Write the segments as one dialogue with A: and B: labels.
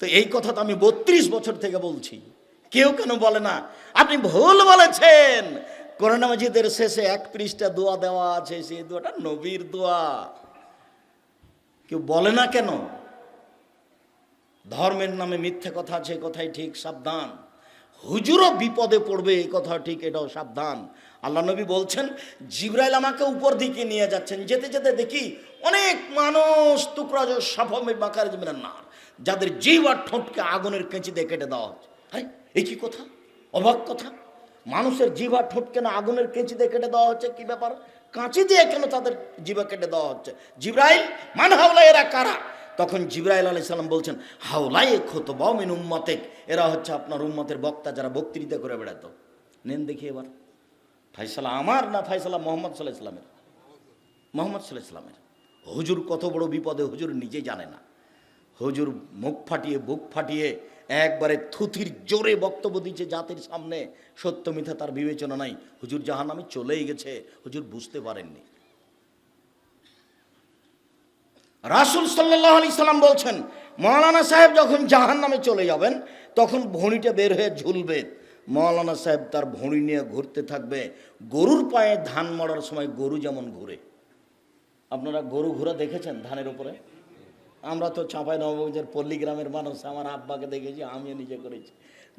A: তো এই কথা তো আমি বত্রিশ বছর থেকে বলছি। কেউ কেন বলে না? আপনি ভুল বলেছেন। করোনা মসজিদের শেষে এক পৃষ্ঠা দোয়া দেওয়া আছে, সেই দোয়াটা নবীর দোয়া। কেউ বলে না কেন? ধর্মের নামে মিথ্যে কথা আছে কথাই ঠিক, সাবধান। হুজুরও বিপদে পড়বে এই কথা ঠিক, এটাও সাবধান। আল্লাহ নবী বলছেন, জিব্রাইল আমাকে উপর দিকে নিয়ে যাচ্ছেন। যেতে যেতে দেখি অনেক মানুষ টুকরাজ সাফমে বাঁকার না। যাদের জিভ আর ঠোঁটকে আগুনের কেঁচি দিয়ে কেটে দেওয়া হচ্ছে। আরে এই কি কথা? অবাক কথা? মানুষের জিভ আর ঠোঁটকে না আগুনের কেঁচি দিয়ে কেটে দেওয়া হচ্ছে, কি ব্যাপার? কাঁচি দিয়ে কেন তাদের জিভা কেটে দেওয়া হচ্ছে? জিব্রাইল, মান হাওলা এরা কারা? তখন জিব্রাইল আলি সাল্লাম বলছেন, হাওলাই খত মিন উম্মতেক। এরা হচ্ছে আপনার উম্মতের বক্তা যারা বক্তৃতা করে বেড়াতো। নেন দেখি এবার। ফাইসালা আমার না ফাইসালা মোহাম্মদ সাল্লাহ ইসলামের মোহাম্মদ সাল্লাহ ইসলামের হুজুর কত বড় বিপদে হুজুর নিজে জানে না। হুজুর মুখ ফাটিয়ে, বুক ফাটিয়ে একবারে থুথির জোরে বক্তব্য দিচ্ছে জাতির সামনে। সত্য মিথ্যা তার বিবেচনা নাই। হুজুর জাহান আমি চলেই গেছে। হুজুর বুঝতে পারেননি। রাসুল সাল্লাহ আলি সাল্লাম বলছেন মৌলানা সাহেব যখন জাহান নামে চলে যাবেন, তখন ভুঁড়িটা বের হয়ে ঝুলবে। মৌলানা সাহেব তার ভুঁড়ি নিয়ে ঘুরতে থাকবে। গরুর পায়ে ধান মারার সময় গরু যেমন ঘুরে। আপনারা গরু ঘোরা দেখেছেন ধানের উপরে? আমরা তো চাঁপাই নবগঞ্জের পল্লী গ্রামের মানুষ, আমার আব্বাকে দেখেছি, আমিও নিজে করেছি।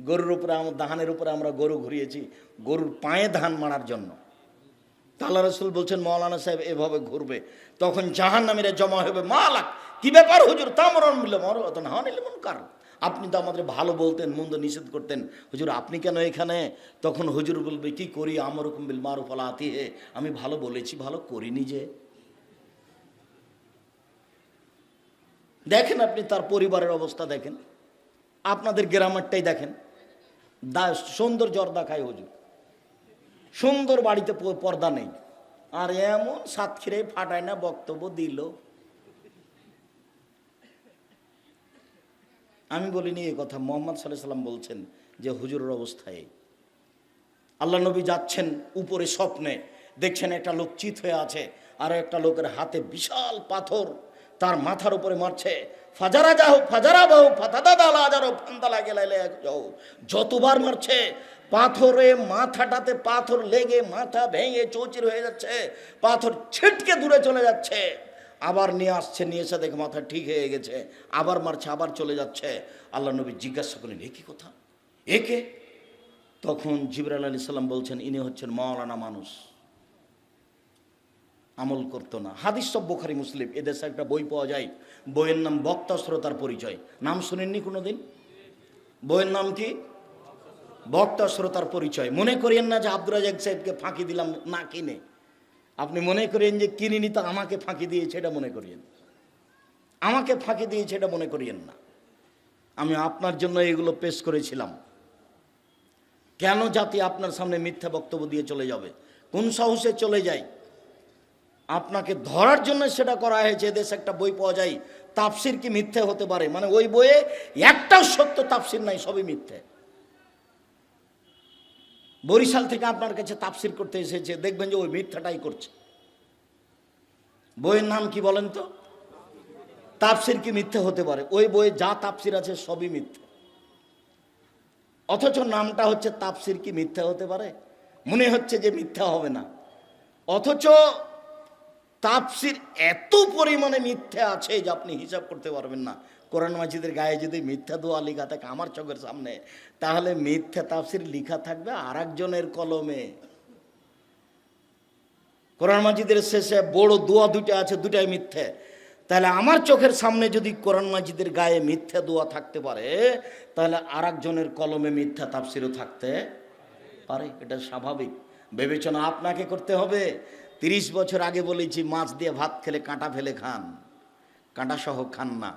A: গরুর উপরে আমার ধানের উপরে আমরা গরু ঘুরিয়েছি, গরুর পায়ে ধান মারার জন্য। তাল্লা রসুল বলছেন মৌলানা সাহেব, এভাবে ঘুরবে। তখন জাহান নামীরা জমা হবে, মালাক, কি ব্যাপার হুজুর? তামরণ মিলে মর না হন মন কার? আপনি তো আমাদের ভালো বলতেন, মন্দ নিষেধ করতেন। হুজুর, আপনি কেন এখানে? তখন হুজুর বলবে, কি করি? আমার রকম বিল মারুফ আলা আতি হে আমি ভালো বলেছি, ভালো করিনি যে। দেখেন আপনি তার পরিবারের অবস্থা দেখেন। আপনাদের গ্রামারটাই দেখেন। সুন্দর জর্দা খায় হুজুর। সুন্দর বাড়িতে পর্দা নেই। আর এমন সাতক্ষীরে ফাটায় না বক্তব্য দিল। আমি বলিনি এই কথা, মোহাম্মদ সাল্লাহ সাল্লাম বলছেন যে হুজুরের অবস্থায় আল্লাহ নবী যাচ্ছেন উপরে স্বপ্নে, দেখছেন একটা লোক চিত হয়ে আছে, আর একটা লোকের হাতে বিশাল পাথর। তার মাথার উপরে মারছে। ফাজারা যাও ফাজারা বাহু, ফাতাদা দালা যারো, ফান্দালা গেলাইলে যাও। যতবার মারছে, পাথরে মাথাটাতে পাথর লেগে মাথা ভেঙে চৌচির হয়ে যাচ্ছে, পাথর ছিটকে দূরে চলে যাচ্ছে। আবার নিয়ে আসছে, নিয়ে এসে দেখে মাথা ঠিক হয়ে গেছে, আবার মারছে, আবার চলে যাচ্ছে। আল্লাহ নবী জিজ্ঞাসা করলেন, এ কি কথা? একে তখন জিবরাল আলী সাল্লাম বলছেন, ইনি হচ্ছেন মাওলানা মানুষ। আমল করতো না। হাদিস সব বোখারি, মুসলিম। এদেশে একটা বই পাওয়া যায়, বইয়ের নাম বক্তা শ্রোতার পরিচয়। নাম শুনেননি কোনোদিন? বইয়ের নাম কি? বক্তা শ্রোতার পরিচয়। মনে করিয়েন না যে আব্দুর রাজাক সাহেবকে ফাঁকি দিলাম না কিনে। আপনি মনে করেন যে কিনিনি তো আমাকে ফাঁকি দিয়েছে এটা মনে করিয়েন। আমাকে ফাঁকি দিয়েছে এটা মনে করিয়েন না। আমি আপনার জন্য এগুলো পেশ করেছিলাম। কেন জাতি আপনার সামনে মিথ্যা বক্তব্য দিয়ে চলে যাবে? কোন সাহসে চলে যায়? আপনাকে ধরার জন্য সেটা করা হয়েছে দেশে একটা বই পাওয়া যায়, তাফসির কি মিথ্যে হতে পারে? মানে ওই বইয়ে একটাও সত্য তাফসির নাই, সবই মিথ্যে। বরিশাল থেকে আপনার কাছে তাফসির করতে এসেছে, দেখবেন যে ওই মিথ্যাটাই করছে। বইয়ের নাম কি বলেন তো? তাফসির কি মিথ্যে হতে পারে? ওই বইয়ে যা তাফসির আছে, সবই মিথ্যে। অথচ নামটা হচ্ছে তাফসির কি মিথ্যা হতে পারে? মনে হচ্ছে যে মিথ্যা হবে না। অথচ তাফসির এত পরিমাণে মিথ্যা আছে যে আপনি হিসাব করতে পারবেন না। কোরআন মাজিদের গায়ে যদি মিথ্যা দোয়া লেখা থাকে আমার চোখের সামনে, তাহলে মিথ্যা তাপসির লেখা থাকবে আর একজনের কলমে। কোরআন মাজিদের শেষে বড় দোয়া দুটো আছে দুটাই মিথ্যে। তাহলে আমার চোখের সামনে যদি কোরআন মাজিদের গায়ে মিথ্যা দোয়া থাকতে পারে, তাহলে আর একজনের কলমে মিথ্যা তাপসিরও থাকতে পারে। এটা স্বাভাবিক। বিবেচনা আপনাকে করতে হবে। তিরিশ বছর আগে বলেছি, মাছ দিয়ে ভাত খেলে কাঁটা ফেলে খান। কাঁটা সহ খান না।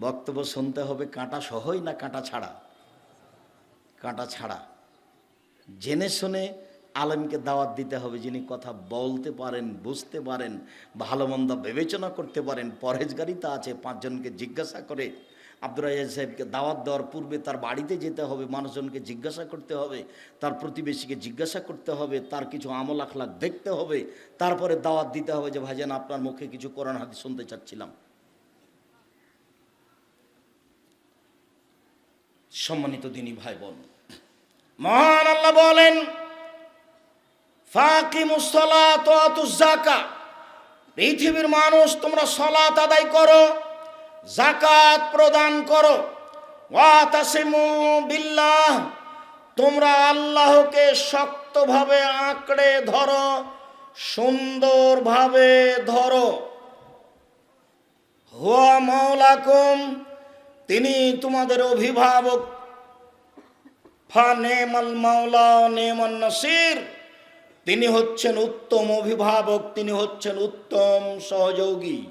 A: বক্তব্য শুনতে হবে, কাঁটা সহই না কাঁটা ছাড়া? কাঁটা ছাড়া। জেনে শুনে আলেমকে দাওয়াত দিতে হবে, যিনি কথা বলতে পারেন, বুঝতে পারেন, ভালো মন্দ বিবেচনা করতে পারেন, পরহেজগারিতা আছে, পাঁচজনকে জিজ্ঞাসা করে আব্দুর রাজাক সাহেবকে দাওয়াত দেওয়ার পূর্বে তার বাড়িতে যেতে হবে, মানুষজনকে জিজ্ঞাসা করতে হবে, তার প্রতিবেশীকে জিজ্ঞাসা করতে হবে, তার কিছু আমল আখলাক দেখতে হবে, তারপরে দাওয়াত দিতে হবে যে, ভাইজান, আপনার মুখে কিছু কোরআন হাদিস শুনতে চাচ্ছিলাম। সম্মানিত দিনী ভাই বোন মহান আল্লাহ বলেন ফাকিমুসলাকা পৃথিবীর মানুষ, তোমরা সলাত আদায় করো জাকাত প্রদান করো। বিল্লাহ, তোমরা আল্লাহকে শক্তভাবে আঁকড়ে ধরো, সুন্দরভাবে ধরো। হুয়া মাওলাকুম, তিনি তোমাদের অভিভাবক। ফা নেমাল মাওলা নেমান নাসির, তিনি হচ্ছেন উত্তম অভিভাবক, তিনি হচ্ছেন উত্তম সহযোগী।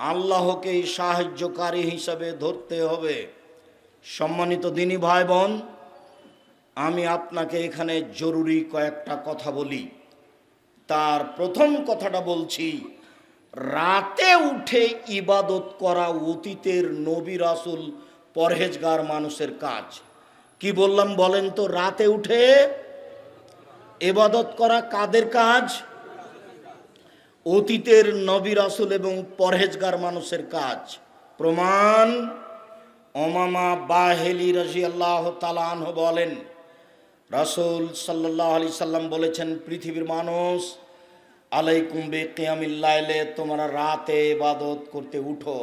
A: আল্লাহকেই সাহায্যকারী হিসাবে ধরতে হবে। সম্মানিত দিনী ভাই বোন আমি আপনাকে এখানে জরুরি কয়েকটা কথা বলি। তার প্রথম কথাটা বলছি, রাতে উঠে ইবাদত করা অতীতের নবী রাসুল পরহেজগার মানুষের কাজ। কি বললাম বলেন তো, রাতে উঠে এবাদত করা কাদের কাজ? অতীতের নবী রাসুল এবং পরহেজগার মানুষের কাজ। প্রমাণ অমামা বাহেলি রাজি আল্লাহ তালাহ বলেন, রাসুল সাল্লাহ আলি সাল্লাম বলেছেন, পৃথিবীর মানুষ, আলাইকুম বে কিয়ামিল্লাইলে তোমরা রাতে ইবাদত করতে উঠো।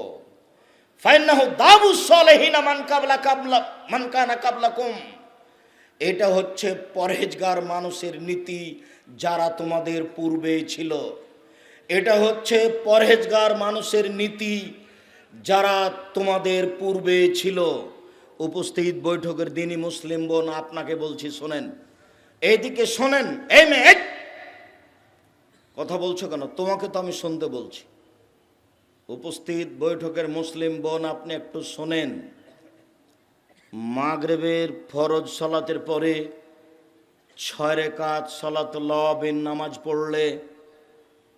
A: ফাইন্নাহু দাবু সলেহিনা মান কাবলা কাবলা কানা কাবলাকুম। এটা হচ্ছে পরহেজগার মানুষের নীতি যারা তোমাদের পূর্বে ছিল। এটা হচ্ছে পরহেজগার মানুষের নীতি যারা তোমাদের পূর্বে ছিল। উপস্থিত বৈঠকের দিনই মুসলিম বোন আপনাকে বলছি, শোনেন। এইদিকে শোনেন, এই মেয়ে কথা বলছো কেন? তোমাকে তো আমি শুনতে বলছি। উপস্থিত বৈঠকের মুসলিম বোন আপনি একটু শোনেন। মাগরেবের ফরজ সলাতের পরে ছয় রেখাত সলাত লবিন নামাজ পড়লে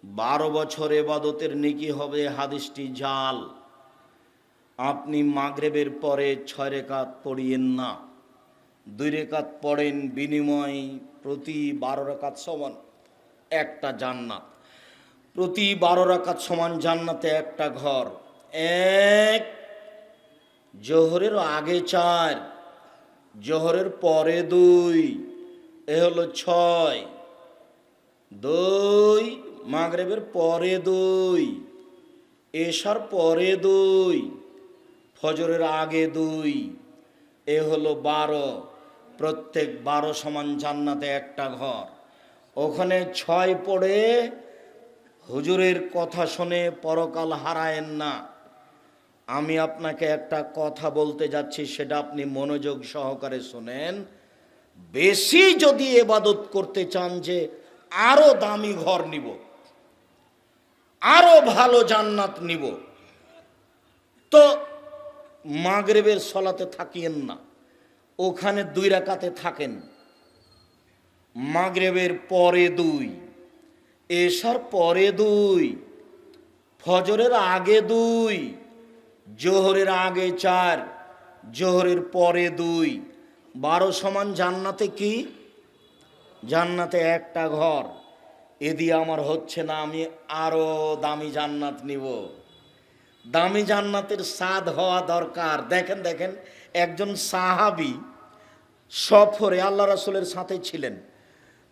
A: বারো বছর এবাদতের নেকি হবে হাদিসটি জাল। আপনি মাগরেবের পরে ছয় রেখাত পড়িয়েন না। দুই রেখাত পড়েন বিনিময় প্রতি বারো রেখাত সমান একটা জান্নাত। প্রতি বারো রাকাত সমান জান্নাতে একটা ঘর। এক, জোহরের আগে চার, জোহরের পরে দুই, এ হলো ছয়। দুই মাগরেবের পরে দুই, এশার পরে দুই, ফজরের আগে দুই। এ হলো বারো, প্রত্যেক বারো সমান জান্নাতে একটা ঘর। ওখানে ছয় পড়ে হুজুরের কথা শুনে পরকাল হারায়েন না। আমি আপনাকে একটা কথা বলতে যাচ্ছি, সেটা আপনি মনোযোগ সহকারে শোনেন। বেশি যদি এবাদত করতে চান যে আরও দামি ঘর নিব। আরও ভালো জান্নাত নিব। তো মাগরেবের সলাতে থাকিয়েন না, ওখানে দুই রাকাতে থাকেন। মাগরেবের পরে দুই, এশার পরে দুই, ফজরের আগে দুই, জোহরের আগে চার, জোহরের পরে দুই। বারো সমান জান্নাতে কি? জান্নাতে একটা ঘর। এ দিয়ে আমার হচ্ছে না, আমি আরও দামি জান্নাত নিব। দামি জান্নাতের স্বাদ হওয়া দরকার। দেখেন দেখেন, একজন সাহাবি সফরে আল্লাহ রাসুলের সাথে ছিলেন।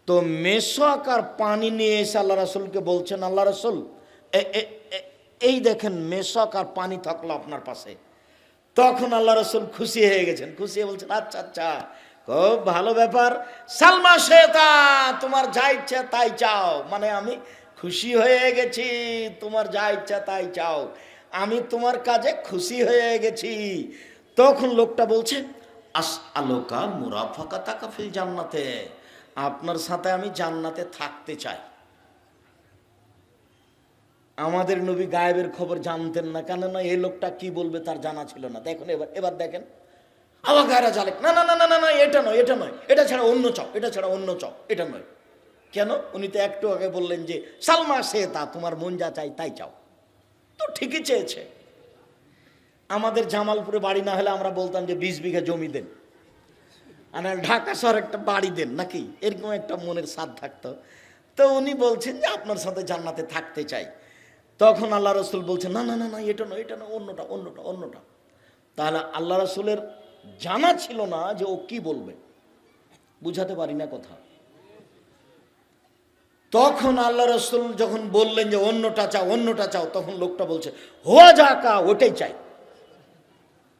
A: তো মেশক আর পানি নিয়ে এসে আল্লাহ রাসুলকে বলছেন, আল্লাহ রাসুল এই দেখেন মেশক আর পানি থাকল আপনার পাশে। তখন আল্লাহ রসুল খুশি হয়ে গেছেন। খুশি হয়ে বলছেন আচ্ছা আচ্ছা খুব ভালো ব্যাপার। সালমা শেতা তোমার যা ইচ্ছা তাই চাও। মানে আমি খুশি হয়ে গেছি, তোমার যা ইচ্ছা তাই চাও। আমি তোমার কাজে খুশি হয়ে গেছি। তখন লোকটা বলছে, আস আলোকা মুরাফাকা তাকাফিল জান্নাতে। আপনার সাথে আমি জান্নাতে থাকতে চাই। আমাদের নবী গায়েবের খবর জানতেন না। কেননা এই লোকটা কি বলবে তার জানা ছিল না। দেখুন এবার এবার দেখেন। আবার গায়রা জালেক না না না না না না, এটা নয় এটা নয়। এটা ছাড়া অন্য চপ, এটা ছাড়া অন্য চপ, এটা নয়। কেন? উনি তো একটু আগে বললেন যে, সালমা সে তা, তোমার মন যা চাই তাই চাও। তো ঠিকই চেয়েছে। আমাদের জামালপুরে বাড়ি না হলে আমরা বলতাম যে, বিশ বিঘা জমি দেন। আর ঢাকা শহর একটা বাড়ি দেন নাকি? এরকম একটা মনের স্বাদ থাকতো। তো উনি বলছেন যে, আপনার সাথে জান্নাতে থাকতে চাই। তখন আল্লাহ রসুল বলছেন, না না না না, এটা নয়, এটা না অন্যটা অন্যটা অন্যটা। তাহলে আল্লাহ রসুলের জানা ছিল না যে ও কি বলবে। বুঝাতে পারি না কথা। তখন আল্লাহ রসুল যখন বললেন যে অন্যটা চাও অন্যটা চাও, তখন লোকটা বলছে হোয়া যা কা ওটাই চাই।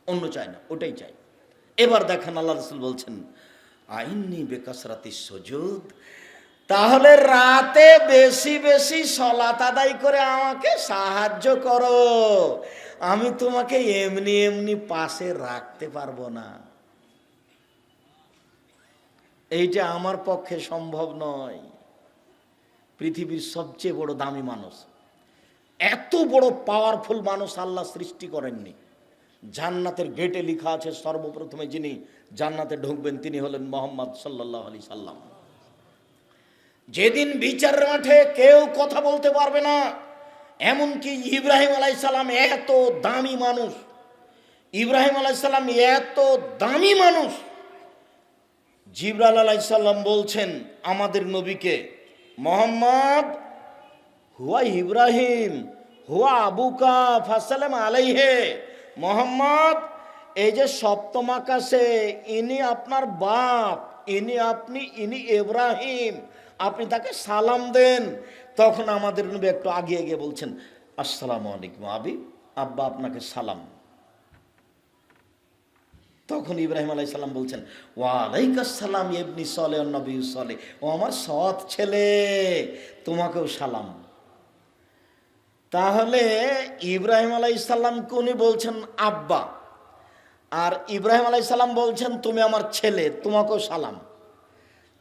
A: অন্য চায় না, ওটাই চাই এবার দেখেন আল্লাহ রসুল বলছেন আইনি বেকাসরাতি সজুদ তাহলে রাতে বেশি বেশি সলাত আদায় করে আমাকে সাহায্য করো। আমি তোমাকে এমনি এমনি পাশে রাখতে পারব না। এইটা আমার পক্ষে সম্ভব নয়। পৃথিবীর সবচেয়ে বড় দামি মানুষ। এত বড় পাওয়ারফুল মানুষ আল্লাহ সৃষ্টি করেননি। জান্নাতের গেটে লেখা আছে, সর্বপ্রথমে যিনি জান্নাতে ঢুকবেন তিনি হলেন মোহাম্মদ সাল্লাহ আলি সাল্লাম। যেদিন বিচারের মাঠে কেউ কথা বলতে পারবে না, এমনকি ইব্রাহিম আলাইসাল্লাম এত দামি মানুষ, ইব্রাহিম আলাইসাল্লাম এত দামি মানুষ। জিবরাল আলাইসাল্লাম বলছেন, আমাদের নবীকে মোহাম্মদ হুয়া ইব্রাহিম, হুয়া আবুকা ফাসালাম আলাইহে, মোহাম্মদ, এই যে সপ্তম আকাশে ইনি আপনার বাপ, ইনি আপনি, ইনি ইব্রাহিম আপনি তাকে সালাম দেন, তখন আমাদের নবী একটু আগিয়ে গিয়ে বলছেন, আসসালামু আলাইকুম আবি, আব্বা আপনাকে সালাম। তখন ইব্রাহিম আলাই সাল্লাম বলছেন ওয়ালাইকাসাল্লাম ইবনি সলে নবী সলে, ও আমার সৎ ছেলে, তোমাকেও সালাম। তাহলে ইব্রাহিম আলাই সাল্লামকে উনি বলছেন, আব্বা। আর ইব্রাহিম আলাই সাল্লাম বলছেন, তুমি আমার ছেলে, তোমাকেও সালাম।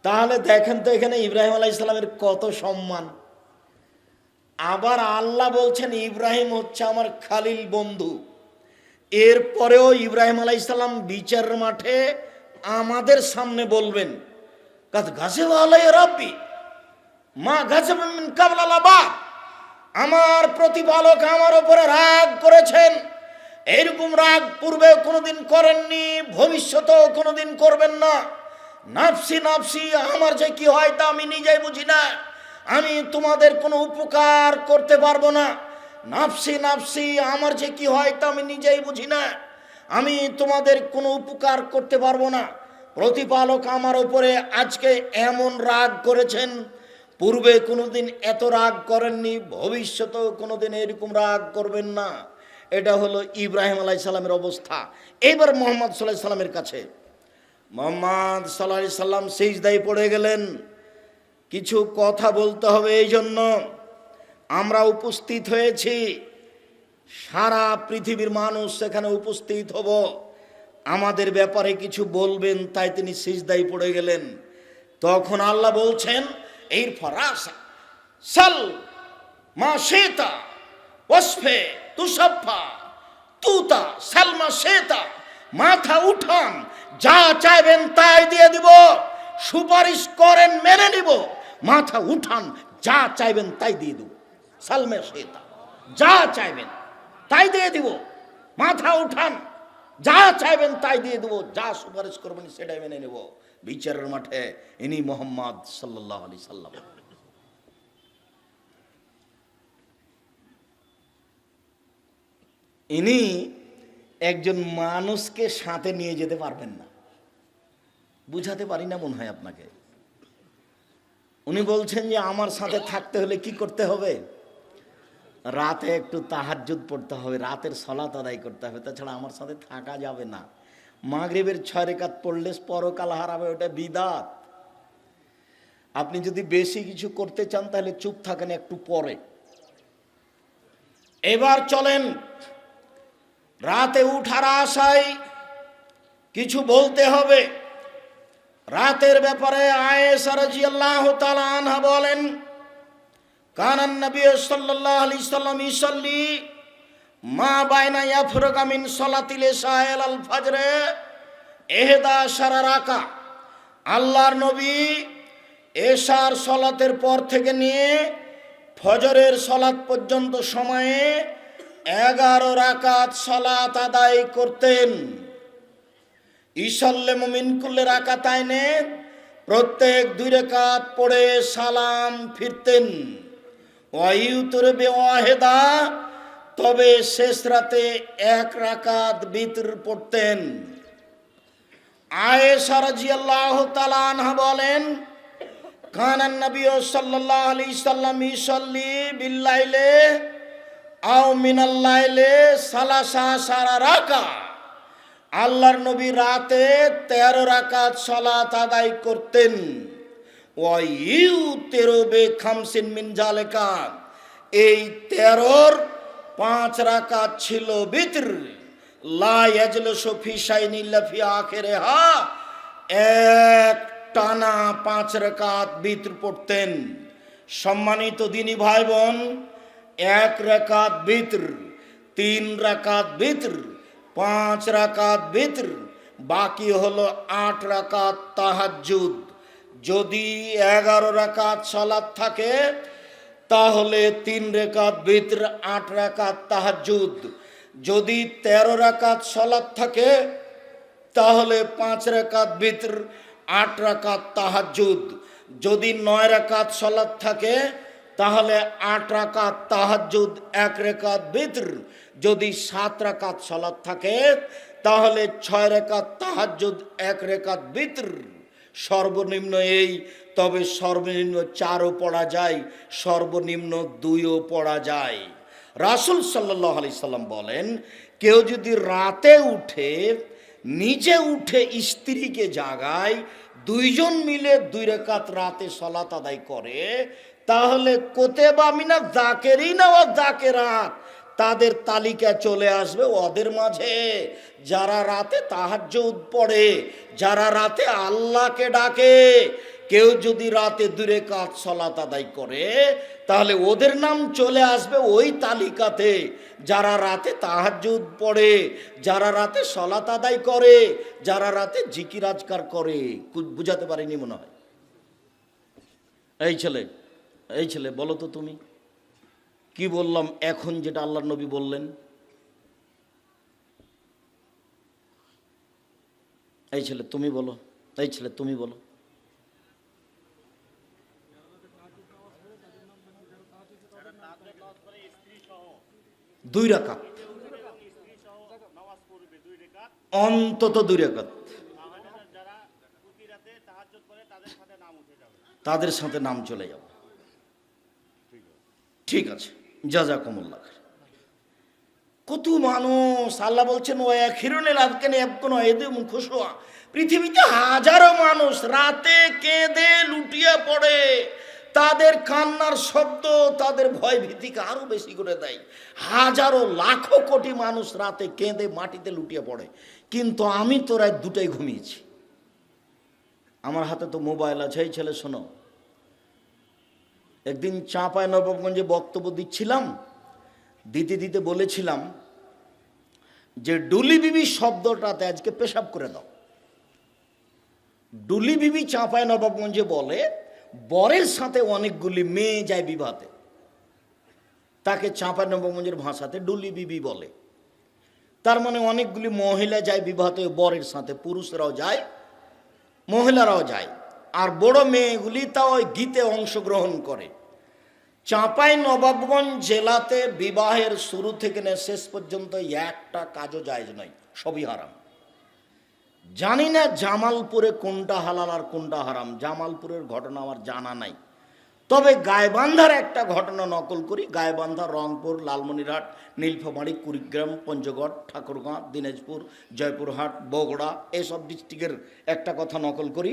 A: তাহলে দেখেন তো এখানে ইব্রাহিম আলাই সাল্লামের কত সম্মান। আবার আল্লাহ বলছেন, ইব্রাহিম হচ্ছে আমার খালিল বন্ধু। এরপরেও ইব্রাহিম আলাইসাল্লাম বিচার মাঠে আমাদের সামনে বলবেন গাছে মা আমার প্রতিপালক আমার ওপরে রাগ করেছেন। এইরকম রাগ পূর্বে কোনোদিন করেননি, ভবিষ্যতেও কোনোদিন করবেন না। নাফসি নাফসি, আমার যে কি হয় তা আমি নিজেই বুঝি না। আমি তোমাদের কোনো উপকার করতে পারব না। নাফসি নাফসি, আমার যে কি হয় তা আমি নিজেই বুঝি না। আমি তোমাদের কোনো উপকার করতে পারব না। প্রতিপালক আমার উপরে আজকে এমন রাগ করেছেন। পূর্বে কোনোদিন এত রাগ করেননি, ভবিষ্যতেও কোনোদিন এরকম রাগ করবেন না। এটা হলো ইব্রাহিম আলাই সাল্লামের অবস্থা। এবার মোহাম্মদ সাল্লাহ সাল্লামের কাছে মোহাম্মদ সাল্লাহ সাল্লাম সেইজদাই পড়ে গেলেন। কিছু কথা বলতে হবে এই জন্য। আমরা উপস্থিত হয়েছি। সারা পৃথিবীর মানুষ সেখানে উপস্থিত হব। আমাদের ব্যাপারে কিছু বলবেন, তাই তিনি সিজদাই পড়ে গেলেন। তখন আল্লাহ বলছেন এর ফরাসা, সাল মা তুষাফা, তুতা শেতা মাথা উঠান যা চাইবেন তাই দিয়ে দিব। সুপারিশ করেন, মেনে নিব। মাথা উঠান, যা চাইবেন তাই দিয়ে দেব। সালমে শেতা, যা চাইবেন তাই দিয়ে দিব। মাথা উঠান, যা চাইবেন তাই দিয়ে দেবো। যা সুপারিশ করবেন সেটাই মেনে নেব। বিচারের মাঠে ইনি মোহাম্মদ সাল্লাহ আলি সাল্লাম। ইনি একজন মানুষকে সাথে নিয়ে যেতে পারবেন না। বুঝাতে পারি না মনে হয় আপনাকে। উনি বলছেন যে, আমার সাথে থাকতে হলে কি করতে হবে? রাতে একটু তাহাজ্জুদ পড়তে হবে, রাতের সলাত আদায় করতে হবে। তাছাড়া আমার সাথে থাকা যাবে না। মাগরিবের ছয় রেখাত পড়লে পরকাল হারাবে, ওটা বিদাত। আপনি যদি বেশি কিছু করতে চান, তাহলে চুপ থাকেন একটু পরে। এবার চলেন রাতে উঠার আশায় কিছু বলতে হবে। রাতের ব্যাপারে আয়েশা রাদিয়াল্লাহু তাআলা আনহা বলেন কানান নবী সাল্লাল্লাহু আলাইহি সাল্লাম ইসাল্লি মা বাইনা ইয়াফরুকা মিন সালাতিল ইশাইল আল ফজরে এহদা সারা রাকা। আল্লাহর নবী এশার সলাতের পর থেকে নিয়ে ফজরের সলাত পর্যন্ত সময়ে এগারো রাকাত সলাত আদায় করতেন। ইসল্লে মুমিন কুল্লে রাকাত আইনে প্রত্যেক দুই রেখাত পড়ে সালাম ফিরতেন। ওয়াইউতরে বেওয়াহেদা তবে শেষ রাতে এক রাকাত বিতর পড়তেন। আয়েশা রাদিয়াল্লাহু তাআলা বলেন, কানান নবী সাল্লাল্লাহু আলাইহি সাল্লাম ইসাল্লি বিল্লাইলে আও মিনাল্লাইলে সালাসা সারা রাকা আল্লাহর নবী রাতে তেরো রাকাত সলাত আদায় করতেন। তেরো বে খামসিন এই তেরোর পাঁচ রাকাত ছিল বিতর। লা ইয়াজলিসু ফি শাইইন ইল্লা ফি আখিরিহা। এক টানা পাঁচ রাকাত বিতর পড়তেন। সম্মানিত দিনী ভাই বোন এক রাকাত বিতর তিন রাকাত বিতর পাঁচ রাকাত বিতর বাকি হলো আট রাকাত তাহাজ্জুদ। যদি এগারো রাকাত সালাত থাকে, তাহলে তিন রেখাত ভিতর, আট রাকাত তাহাজুদ যদি তেরো রাকাত সলাৎ থাকে, তাহলে পাঁচ রাকাত ভিতর, আট রাকাত তাহাজুদ যদি নয় রাকাত সলাৎ থাকে তাহলে আট রাকাত তাহাজুদ এক রেখাত ভিতর যদি সাত রাকাত সলাৎ থাকে, তাহলে ছয় রেখাত তাহাজুদ এক রেখাত ভিতর সর্বনিম্ন এই, তবে সর্বনিম্ন চারও পড়া যায়, সর্বনিম্ন দুইও পড়া যায়। রাসুল সাল্লাহ আলি সাল্লাম বলেন, কেউ যদি রাতে উঠে, নিজে উঠে স্ত্রীকে জাগায়, দুইজন মিলে দুই রেখাত রাতে সলাত আদায় করে তাহলে কোতে বা মিনা জাকেরই না ও জাকেরাত তাদের তালিকা চলে আসবে ওদের মাঝে। যারা রাতে তাহাজ্জুদ পড়ে, যারা রাতে আল্লাহকে ডাকে, কেউ যদি রাতে দূরে কাজ সলাত আদায় করে, তাহলে ওদের নাম চলে আসবে ওই তালিকাতে। যারা রাতে তাহাজ্জুদ পড়ে, যারা রাতে সলাত আদায় করে, যারা রাতে জিকির আজকার করে। বুঝাতে পারিনি মনে হয়? এই ছেলে এই ছেলে, বলো তো তুমি, কি বললাম এখন যেটা আল্লাহ নবী বললেন? এই ছেলে, তুমি বলো, এই ছেলে, তুমি বলো। দুই অন্তত দুই রাকাত। তাদের সাথে নাম চলে যাবে। ঠিক আছে যা যা কমল্লা কত মানুষ, আল্লাহ বলছেন ও এক হিরণে লাভকে নিয়ে কোনো এদে মুখোশোয়া পৃথিবীতে হাজারো মানুষ রাতে কেঁদে লুটিয়ে পড়ে। তাদের কান্নার শব্দ, তাদের ভয় ভীতিকে আরও বেশি করে দেয়। হাজারো, লাখো কোটি মানুষ রাতে কেঁদে মাটিতে লুটিয়ে পড়ে। কিন্তু আমি তো রাত দুটাই ঘুমিয়েছি। আমার হাতে তো মোবাইল আছে, এই ছেলে শোনো। একদিন চাঁপায় নবাবগঞ্জে বক্তব্য দিচ্ছিলাম, দিতে দিতে বলেছিলাম যে ডুলি বিবি শব্দটাতে আজকে পেশাব করে দাও। ডুলি বিবি চাঁপায় নবাবগঞ্জে বলে, বরের সাথে অনেকগুলি মেয়ে যায় বিবাহতে। তাকে চাঁপায় নবাবগঞ্জের ভাষাতে ডুলি বিবি বলে। তার মানে অনেকগুলি মহিলা যায় বিবাহতে, বরের সাথে পুরুষরাও যায়, মহিলারাও যায়। আর বড় মেয়েগুলি তাও ওই গীতে অংশগ্রহণ করে। চাঁপাই নবাবগঞ্জ জেলাতে বিবাহের শুরু থেকে নিয়ে শেষ পর্যন্ত একটা কাজও জায়জ নয়, সবই হারাম। জানি না জামালপুরে কোনটা হালাল আর কোনটা হারাম, জামালপুরের ঘটনা আমার জানা নাই। তবে গায়বান্ধার একটা ঘটনা নকল করি গায়বান্ধা রংপুর, লালমনিরহাট, নীলফামারী, কুড়িগ্রাম, পঞ্চগড়, ঠাকুরগাঁ, দিনাজপুর, জয়পুরহাট, বগুড়া, এসব ডিস্ট্রিক্টের একটা কথা নকল করি।